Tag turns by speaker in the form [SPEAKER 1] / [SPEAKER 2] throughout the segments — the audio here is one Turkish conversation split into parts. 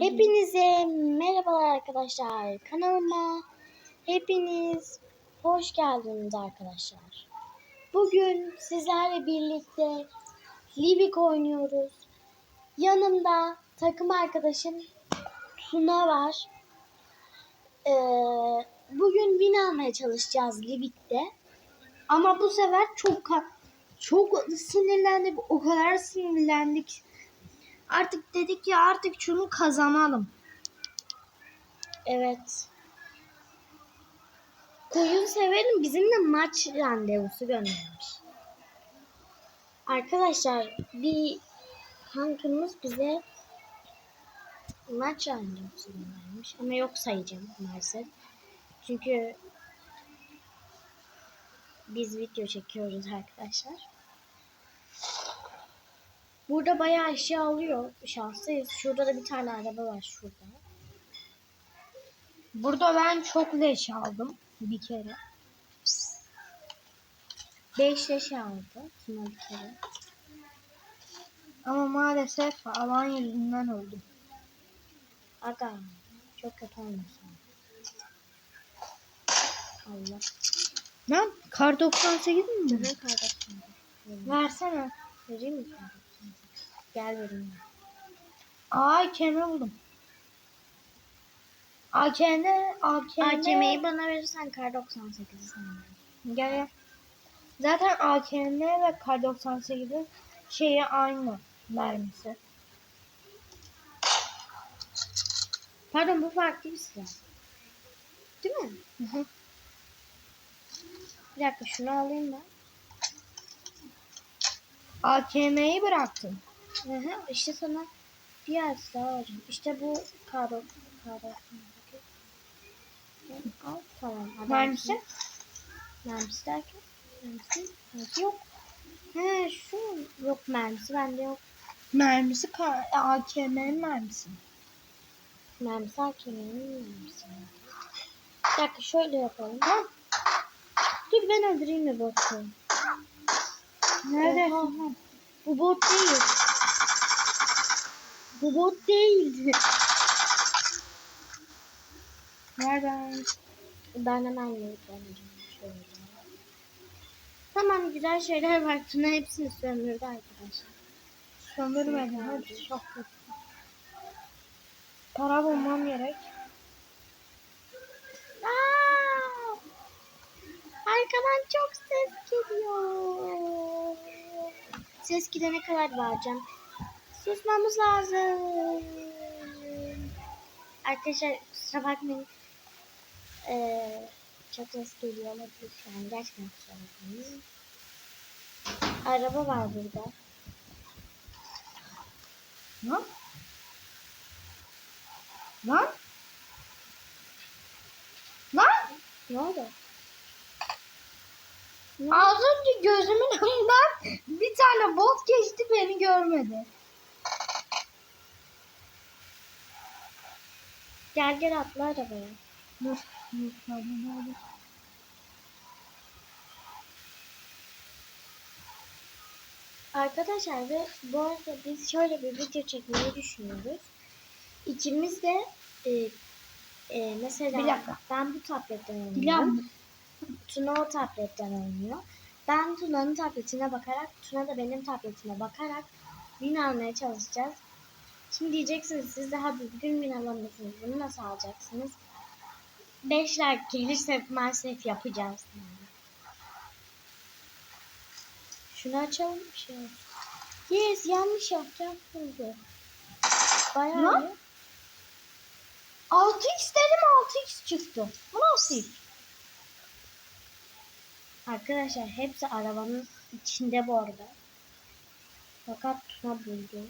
[SPEAKER 1] Hepinize merhabalar arkadaşlar. Kanalıma hepiniz hoş geldiniz arkadaşlar. Bugün sizlerle birlikte Livik oynuyoruz. Yanımda takım arkadaşım Tuna var. Ee, bugün win almaya çalışacağız Livik'te. Ama bu sefer çok çok sinirlendik. O kadar sinirlendik Artık dedik ya artık şunu kazanalım. Evet. Koyun severim bizimle maç randevusu göndermiş. Arkadaşlar bir kankımız bize maç randevusu göndermiş ama yok sayacağım maalesef. Çünkü biz video çekiyoruz arkadaşlar. Burada bayağı eşya alıyor. Şanslıyız. Şurada da bir tane araba var şurada.
[SPEAKER 2] Burada ben çok leş aldım bir kere.
[SPEAKER 1] Beş leş aldı. Tuna bir kere.
[SPEAKER 2] Ama maalesef alan yüzünden öldüm.
[SPEAKER 1] Aga. Çok kötü olmasın. Allah.
[SPEAKER 2] Lan kar 98 mi?
[SPEAKER 1] Ne kadar
[SPEAKER 2] Versene.
[SPEAKER 1] Vereyim mi kar 98? Gel vereyim.
[SPEAKER 2] Aa keme buldum. AK'ne AK'ne
[SPEAKER 1] AKM'yi bana verirsen kar 98'i sana veririm.
[SPEAKER 2] Gel gel. Zaten AKM ve kar 98'in şeyi aynı mermisi.
[SPEAKER 1] Pardon bu farklı bir silah. Değil mi?
[SPEAKER 2] Hı hı.
[SPEAKER 1] Bir dakika şunu alayım ben.
[SPEAKER 2] AKM'yi bıraktım.
[SPEAKER 1] İşte sana diğer silah alacağım. İşte bu karo karo. Al tamam.
[SPEAKER 2] Mermisi?
[SPEAKER 1] Mermisi derken? Mermisi, mermisi yok. He şu yok mermisi bende yok.
[SPEAKER 2] Mermisi kar AKM'nin mermisi.
[SPEAKER 1] Mermisi hakeminin mermisi. Bir dakika şöyle yapalım. Ha? Dur ben öldüreyim mi botu?
[SPEAKER 2] Nerede?
[SPEAKER 1] Oha. Bu bot değil. Bu bot değil.
[SPEAKER 2] Nereden?
[SPEAKER 1] Ben hemen. Tamam güzel şeyler var. Tuna hepsini sömürdü arkadaşlar.
[SPEAKER 2] Sömürmedim. Hepsi çok kötü. Para bulmam gerek.
[SPEAKER 1] Aa! Arkadan çok ses geliyor. Ses gidene kadar bağıracağım. Susmamız lazım. Arkadaşlar kusura bakmayın. Ee, çok ses geliyor olabilir. Yani gerçekten kusura bakmayın. Araba var burada.
[SPEAKER 2] Lan? Lan? Lan?
[SPEAKER 1] Ne oldu?
[SPEAKER 2] Az önce gözümün önünden bir tane bot geçti beni görmedi.
[SPEAKER 1] Gel gel atla arabaya.
[SPEAKER 2] Dur. Dur. Pardon.
[SPEAKER 1] Arkadaşlar ve bu arada biz şöyle bir video çekmeyi düşünüyoruz. İkimiz de e, e, mesela
[SPEAKER 2] Bir dakika.
[SPEAKER 1] ben bu tabletten oynuyorum. Tuna o tabletten oynuyor. Ben Tuna'nın tabletine bakarak, Tuna da benim tabletime bakarak win almaya çalışacağız. Şimdi diyeceksiniz siz daha düzgün win alamıyorsunuz. Bunu nasıl alacaksınız? 5 like gelirse maalesef yapacağız. Yani. Şunu açalım bir şey olsun. Yes yanlış yapacağım buldu. Bayağı
[SPEAKER 2] Ne?
[SPEAKER 1] iyi.
[SPEAKER 2] 6x dedim 6x çıktı. Bu nasıl?
[SPEAKER 1] Arkadaşlar hepsi arabanın içinde bu arada. Fakat Tuna buldu.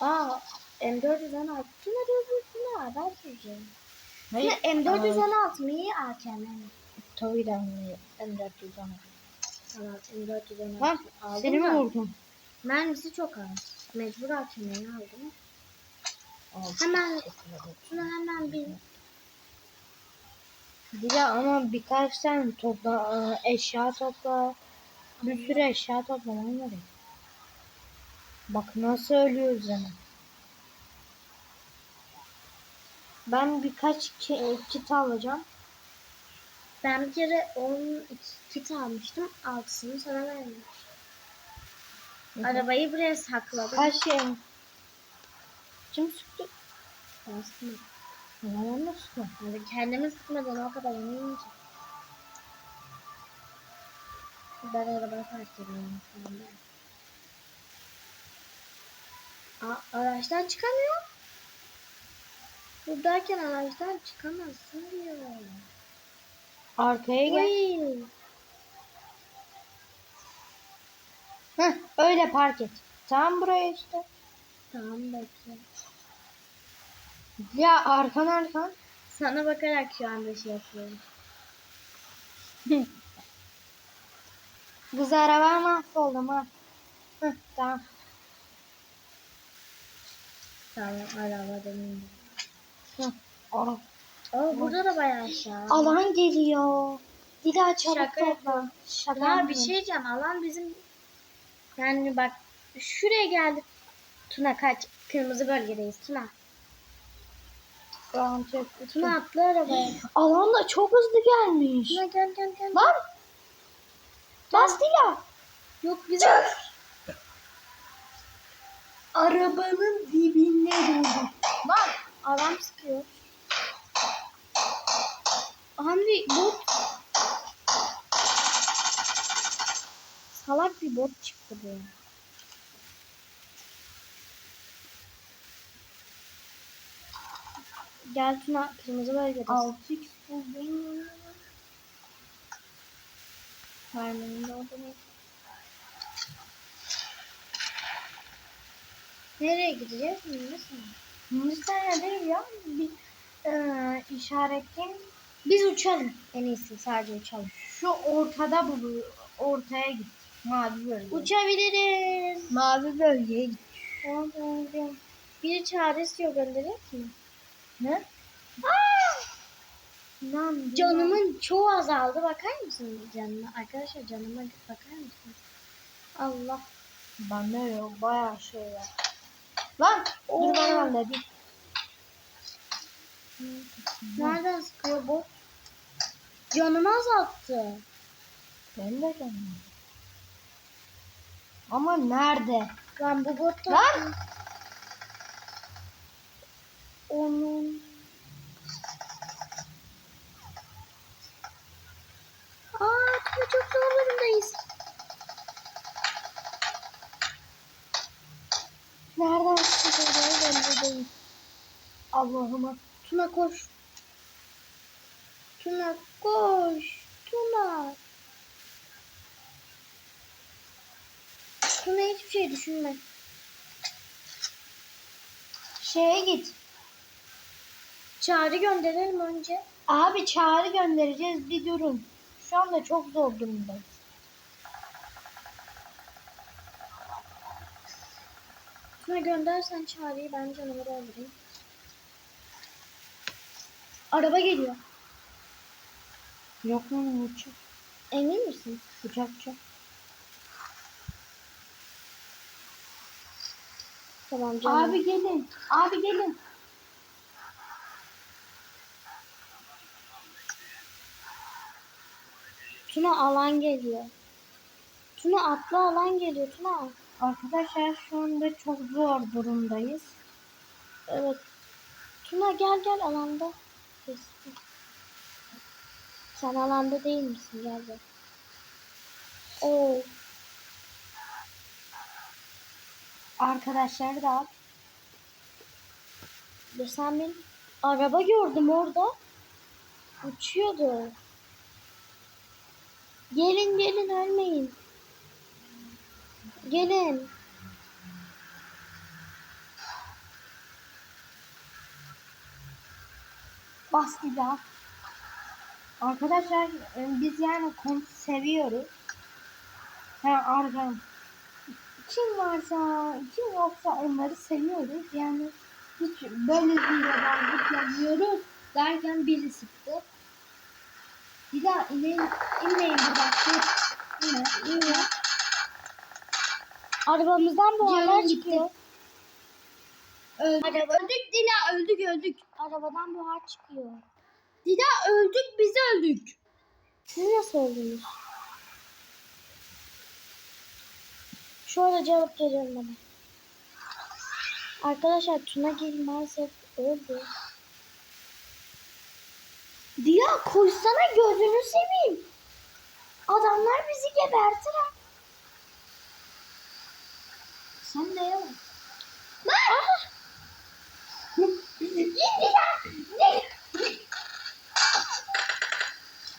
[SPEAKER 1] Aa M416 Tuna diyor Tuna ben süreceğim. Tuna M416 mı iyi AKM mi?
[SPEAKER 2] Tabii de M416.
[SPEAKER 1] Tamam M416
[SPEAKER 2] Lan
[SPEAKER 1] aldım
[SPEAKER 2] seni mi
[SPEAKER 1] da
[SPEAKER 2] vurdum?
[SPEAKER 1] Mermisi çok az. Mecbur AKM'yi aldım. Hemen Tuna hemen bir
[SPEAKER 2] Dila ama birkaç tane topla, e, eşya topla. Bir sürü eşya toplaman gerek. Bak nasıl ölüyoruz hemen. Ben birkaç ki- kit alacağım.
[SPEAKER 1] Ben bir kere 12 kit almıştım. Altısını sana verdim. Arabayı buraya sakladım.
[SPEAKER 2] Kaç şey? Kim sıktı?
[SPEAKER 1] Ben sıkmadım.
[SPEAKER 2] Mı sıktı?
[SPEAKER 1] Yani kendimi sıkmadan o kadar eminim ki. Ben arabayı fark ediyorum Aa, araçtan çıkamıyor. Buradayken araçtan çıkamazsın diyor.
[SPEAKER 2] Arkaya gel.
[SPEAKER 1] Uy.
[SPEAKER 2] Heh, öyle park et. Tam buraya işte.
[SPEAKER 1] Tamam bekle.
[SPEAKER 2] Ya arkan arkan.
[SPEAKER 1] Sana bakarak şu anda şey yapıyorum.
[SPEAKER 2] Kız araba mahvoldum ha. Heh, tamam.
[SPEAKER 1] Tamam arabadan indim.
[SPEAKER 2] Heh. Aa,
[SPEAKER 1] Oo burada da bayağı aşağı.
[SPEAKER 2] alan geliyor. Dila çabuk
[SPEAKER 1] Şaka
[SPEAKER 2] topla.
[SPEAKER 1] yapıyorum.
[SPEAKER 2] Şaka
[SPEAKER 1] Ya bir
[SPEAKER 2] yapıyorum.
[SPEAKER 1] şey diyeceğim. Alan bizim yani bak şuraya geldik. Tuna kaç. Kırmızı bölgedeyiz Tuna.
[SPEAKER 2] Tamam, çok-
[SPEAKER 1] Tuna atla arabaya.
[SPEAKER 2] Alan da çok hızlı gelmiş.
[SPEAKER 1] Tuna gel gel gel.
[SPEAKER 2] Lan. Bas Dila.
[SPEAKER 1] Yok bizim.
[SPEAKER 2] Arabanın dibine doldu.
[SPEAKER 1] Lan alan sıkıyor. Hamdi bot. Salak bir bot çıktı bu. Gel Tuna kırmızı bölgedesin.
[SPEAKER 2] 6x buldum.
[SPEAKER 1] Harmanın orada Nereye gideceğiz?
[SPEAKER 2] Hindistan değil ya. Bir e, işaretleyeyim.
[SPEAKER 1] Biz uçalım. En iyisi sadece uçalım.
[SPEAKER 2] Şu ortada bulu. Ortaya git. Mavi bölge.
[SPEAKER 1] Uçabiliriz.
[SPEAKER 2] Mavi bölgeye git.
[SPEAKER 1] Tamam tamam. Biri çağrı istiyor gönderecek mi?
[SPEAKER 2] Ne? Lan
[SPEAKER 1] Canımın çoğu azaldı. Bakar mısın canıma? Arkadaşlar canıma bakar mısınız? Allah.
[SPEAKER 2] Bende yok. Bayağı şey var. Lan. Dur bana al dedi.
[SPEAKER 1] Nereden sıkıyor bu? Canımı azalttı.
[SPEAKER 2] Ben de canım. Ama nerede?
[SPEAKER 1] Lan bu bot da...
[SPEAKER 2] Lan!
[SPEAKER 1] Onun... Aa, çok zor durumdayız.
[SPEAKER 2] Nereden değil. Allah'ıma.
[SPEAKER 1] Tuna koş. Tuna koş. Tuna. Tuna hiçbir şey düşünme.
[SPEAKER 2] Şeye git.
[SPEAKER 1] Çağrı gönderelim önce.
[SPEAKER 2] Abi çağrı göndereceğiz bir durun. Şu anda çok zor durumdayız.
[SPEAKER 1] Tuna göndersen çağrıyı ben canımı doldurayım. Araba geliyor.
[SPEAKER 2] Yok mu uçak?
[SPEAKER 1] Emin misin?
[SPEAKER 2] Uçak uçak.
[SPEAKER 1] Tamam canım.
[SPEAKER 2] Abi gelin. Abi gelin.
[SPEAKER 1] Tuna alan geliyor. Tuna atla alan geliyor Tuna.
[SPEAKER 2] Arkadaşlar şu anda çok zor durumdayız.
[SPEAKER 1] Evet. Tuna gel gel alanda. Sen alanda değil misin? Gel gel. Oo.
[SPEAKER 2] Arkadaşlar da
[SPEAKER 1] sen benim araba gördüm orada. Uçuyordu. Gelin gelin ölmeyin. Gelin.
[SPEAKER 2] bas bir daha. Arkadaşlar e, biz yani konu seviyoruz. Ha arkan. Kim varsa, kim yoksa onları seviyoruz. Yani hiç böyle bir yabancı yapmıyoruz derken biri sıktı. Bir daha ineyin, inmeyin buradan. Dur. İnme, inme.
[SPEAKER 1] Arabamızdan bu
[SPEAKER 2] Canım gitti.
[SPEAKER 1] çıkıyor.
[SPEAKER 2] Öldük.
[SPEAKER 1] Araba-
[SPEAKER 2] Öldük Dila öldük öldük.
[SPEAKER 1] Arabadan buhar çıkıyor.
[SPEAKER 2] Dila öldük biz öldük.
[SPEAKER 1] Siz nasıl öldünüz? Şu aracı alıp geliyorum bana. Arkadaşlar Tuna Gil maalesef öldü. Dila koşsana gözünü seveyim. Adamlar bizi gebertir ha.
[SPEAKER 2] Sen de yalan.
[SPEAKER 1] Ah!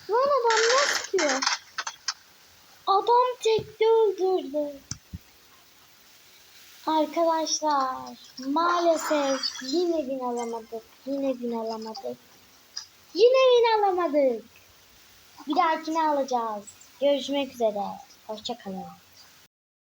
[SPEAKER 1] Lan adam ne sıkıyor? Adam tekte öldürdü. Arkadaşlar maalesef yine bin alamadık. Yine bin alamadık. Yine bin alamadık. Bir dahakine alacağız. Görüşmek üzere. Hoşçakalın.